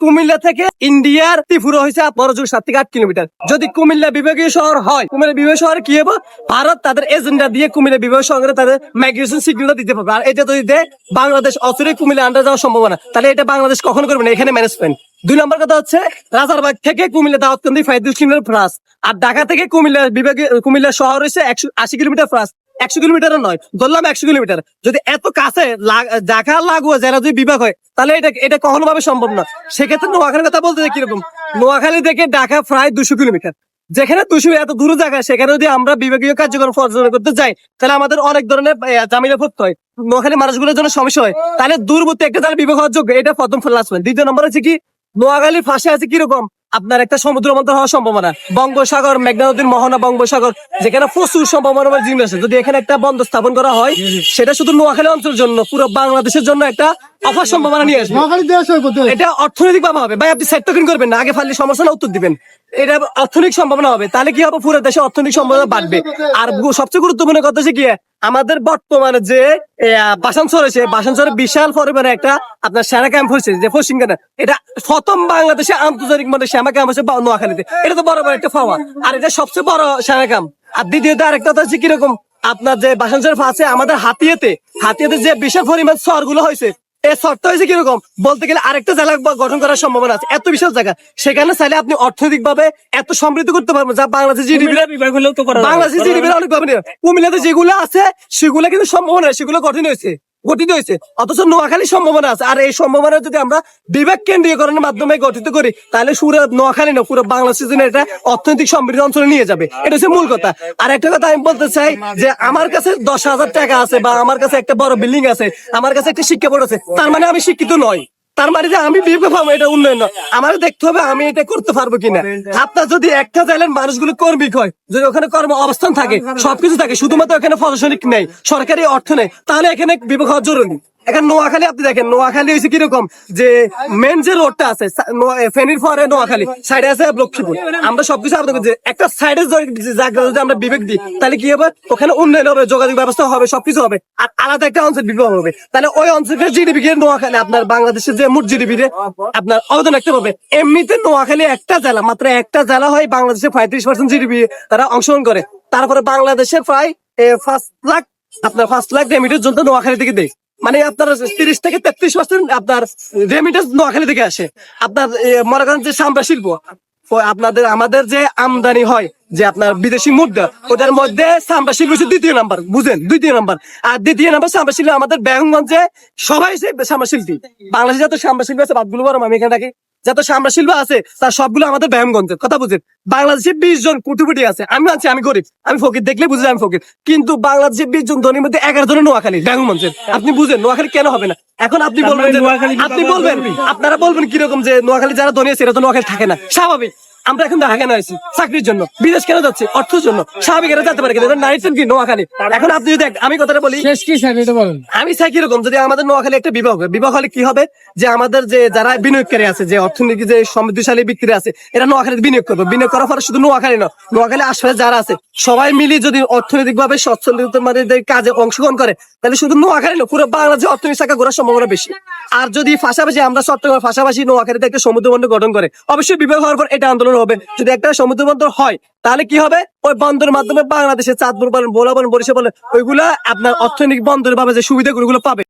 কুমিল্লা থেকে ইন্ডিয়ার ত্রিপুরা হয়েছে আপনার যোগ সাত থেকে আট কিলোমিটার। যদি কুমিল্লা বিভাগীয় শহর হয়, কুমিল্লা বিভাগীয় শহর কি হবে ভারত তাদের এজেন্ডা দিয়ে কুমিল্লা বিভাগীয় শহরে তাদের মাইগ্রেশন সিগন্যাল দিতে পারবে। আর এটা যদি দেয়, বাংলাদেশ অচরে কুমিল্লা আন্ডার যাওয়ার সম্ভাবনা। তাহলে এটা বাংলাদেশ কখন করবে না, এখানে ম্যানেজমেন্ট দুই নম্বর কথা হচ্ছে, রাজারবাগ থেকে কুমিল্লা দাওয়াতকান্দি ফাইদুল কিলোমিটার ফ্রাস আর ঢাকা থেকে কুমিল্লা বিভাগে কুমিল্লা শহর হচ্ছে একশো আশি কিলোমিটার ফ্রাস একশো কিলোমিটার নয়, ধরলাম একশো কিলোমিটার। যদি এত কাছে লাগ- ঢাকা লাগু জেলা যদি বিভাগ হয়, তাহলে এটা এটা কখনো ভাবে সম্ভব না। সেক্ষেত্রে নোয়াখালীর কথা বলতে কীরকম? নোয়াখালী থেকে ঢাকা প্রায় দুশো কিলোমিটার। যেখানে দুশো এত দূর জায়গা, সেখানে যদি আমরা বিভাগীয় কার্যক্রম পর্যালোচনা করতে যাই, তাহলে আমাদের অনেক ধরনের জামিলা হয়। নোয়াখালী মানুষগুলোর জন্য সমস্যা হয়। তাহলে দূরবর্তী একটা জায়গা বিভাগ হওয়ার যোগ্য, এটা প্রথম লাস্ট দ্বিতীয় নম্বর হচ্ছে কি? নোয়াখালীর ফাঁসে আছে কীরকম? আপনার একটা সমুদ্র মন্ত্র হওয়ার সম্ভাবনা। বঙ্গোসাগর মেঘনা নদীর মহানা বঙ্গোসাগর যেখানে প্রচুর সম্ভাবনা জিনিস আছে। যদি এখানে একটা বন্ধ স্থাপন করা হয় সেটা শুধু নোয়াখালী অঞ্চলের জন্য পুরো বাংলাদেশের জন্য একটা অফার সম্ভাবনা নিয়ে আসবে। এটা অর্থনৈতিক ভাবে হবে। ভাই আপনি সেট টোকেন করবেন না। আগে সমস্যা না উত্তর দিবেন। এটা অর্থনৈতিক সম্ভাবনা হবে। তাহলে কি হবে? পুরো দেশে অর্থনৈতিক সম্ভাবনা বাড়বে। আর সবচেয়ে গুরুত্বপূর্ণ কথা হচ্ছে কি আমাদের বর্তমানে যে বাসানসর হয়েছে বাসানসরের বিশাল পরিমাণে একটা আপনার সেনা ক্যাম্প হয়েছে যে ফসিংকানা এটা প্রথম বাংলাদেশে আন্তর্জাতিক মানে সেনা ক্যাম্প হচ্ছে বা- নোয়াখালীতে। এটা তো বড় বড় একটা পাওয়া। আর এটা সবচেয়ে বড় সেনা ক্যাম্প আর দ্বিতীয়ত আরেকটা কথা হচ্ছে কীরকম আপনার যে বাসানসরের আছে আমাদের হাতিয়াতে হাতিয়াতে যে বিশাল পরিমাণ শহরগুলো হয়েছে এই শর্ত হয়েছে কীরকম? বলতে গেলে আরেকটা জেলা বা গঠন করার সম্ভাবনা আছে। এত বিশাল জায়গা। সেখানে চাইলে আপনি অর্থনৈতিক ভাবে এত সমৃদ্ধ করতে পারবেন। যা বাংলাদেশের জিডিপি। বাংলাদেশের জিডিপি অনেক পাবেন কুমিল্লাতে যেগুলো আছে সেগুলো কিন্তু সম্ভাবনা সেগুলো গঠন হয়েছে। গঠিত হয়েছে। অথচ নোয়াখালী সম্ভাবনা আছে। আর এই সম্ভাবনা যদি আমরা বিবেক কেন্দ্রীয়করণের মাধ্যমে গঠিত করি, তাহলে পুরো নোয়াখালী না, পুরো বাংলাদেশের জন্য এটা অর্থনৈতিক সমৃদ্ধ অঞ্চলে নিয়ে যাবে। এটা হচ্ছে মূল কথা। আর একটা কথা আমি বলতে চাই যে আমার কাছে দশ হাজার টাকা আছে বা আমার কাছে একটা বড় বিল্ডিং আছে, আমার কাছে একটা শিক্ষা বোর্ড আছে, তার মানে আমি শিক্ষিত নয় তার মানে যে আমি বিয়ে পাবো এটা উন্নয়ন নয়। আমার দেখতে হবে আমি এটা করতে পারব কিনা। আপনার যদি একটা চাইলেন মানুষগুলো কর্মিক হয় যদি ওখানে কর্ম অবস্থান থাকে সবকিছু থাকে শুধুমাত্র এখানে প্রশাসনিক নেই সরকারি অর্থ নেই তাহলে এখানে বিবেক হওয়া জরুরি। এখন নোয়াখালী আপনি দেখেন, নোয়াখালী হয়েছে কীরকম? যে মেন যে রোডটা আছে ফেনীর পরে নোয়াখালী সাইডে আছে লক্ষ্মীপুর। আমরা সবকিছু আবেদন করছি একটা সাইডে জায়গা যদি আমরা বিবেক দিই, তাহলে কি হবে? ওখানে উন্নয়ন হবে, যোগাযোগ ব্যবস্থা হবে, সবকিছু হবে। আর আলাদা একটা অঞ্চল বিভাগ হবে। তাহলে ওই অঞ্চলের জিডিপি কে নোয়াখালী, আপনার বাংলাদেশের যে মোট জিডিপি রে, আপনার অবদান রাখতে হবে। এমনিতে নোয়াখালী একটা জেলা, মাত্র একটা জেলা হয় বাংলাদেশের পঁয়ত্রিশ পার্সেন্ট জিডিপি তারা অংশগ্রহণ করে। তারপরে বাংলাদেশের প্রায় পাঁচ লাখ, আপনার পাঁচ লাখ রেমিটের জন্য নোয়াখালী থেকে দেয়। মানে আপনার তিরিশ থেকে তেত্রিশ পার্সেন্ট আপনার রেমিটেন্স নোয়াখালী থেকে আসে। আপনার মনে করেন যে সাম্বা শিল্প আপনাদের, আমাদের যে আমদানি হয়, যে আপনার বিদেশি মুদ্রা, ওদের মধ্যে সাম্বা শিল্প দ্বিতীয় নাম্বার, বুঝেন? দ্বিতীয় নাম্বার। আর দ্বিতীয় নাম্বার সাম্বা শিল্প আমাদের ব্যাঙ্গঞ্জে সবাই সাম্বা শিল্পী। বাংলাদেশে যত সাম্বা শিল্পী আছে বাদগুলো বরম আমি এখানে থাকি। যত সামরা শিল্প আছে তার সবগুলো আমাদের ব্যায়ামগঞ্জের কথা বুঝেন? বাংলাদেশে বিশ জন কুটিপুটি আছে। আমি আছি আমি গরিব। আমি ফকির দেখলে বুঝে আমি ফকির। কিন্তু বাংলাদেশে বিশ জন ধনীর মধ্যে এগারো জনের নোয়াখালী ব্যায়ামগঞ্জের আপনি বুঝেন নোয়াখালী কেন হবে না? এখন আপনি বলবেন যে আপনি বলবেন আপনারা বলবেন কীরকম যে নোয়াখালী যারা ধনী আছে এরা তো নোয়াখালী থাকে না। স্বাভাবিক। আমরা এখন ঢাকা কেন আছি চাকরির জন্য। বিদেশ কেন যাচ্ছে? অর্থের জন্য। স্বাভাবিক এরা যেতে পারে কিন্তু নাইটন কি নোয়াখালী। এখন আপনি যদি আমি কথাটা বলি শেষ কি এটা বলেন? আমি চাই কীরকম? যদি আমাদের নোয়াখালী একটা বিভাগ হয় বিভাগ হলে কি হবে? যে আমাদের যে যারা বিনিয়োগকারী আছে যে অর্থনীতি যে সমৃদ্ধশালী ব্যক্তিরা আছে এরা নোয়াখালীতে বিনিয়োগ করবে। বিনিয়োগ করার পরে শুধু নোয়াখালী না নোয়াখালী আশপাশে যারা আছে সবাই মিলে যদি অর্থনৈতিক ভাবে সচ্ছলিত মানে কাজে অংশগ্রহণ করে তাহলে শুধু নোয়াখালী না পুরো বাংলাদেশে অর্থনীতি শাখা ঘোরার সম্ভাবনা বেশি। আর যদি পাশাপাশি আমরা চট্টগ্রাম পাশাপাশি নোয়াখালীতে একটা সমুদ্র বন্দর গঠন করে, অবশ্যই বিভাগ হওয়ার পর এটা আন্দোলন হবে। যদি একটা সমুদ্র বন্দর হয়, তাহলে কি হবে? ওই বন্দরের মাধ্যমে বাংলাদেশের চাঁদপুর বলেন বোলা বলেন বরিশা বলেন, ওইগুলা আপনার অর্থনৈতিক বন্দরের ভাবে যে সুবিধাগুলো পাবে।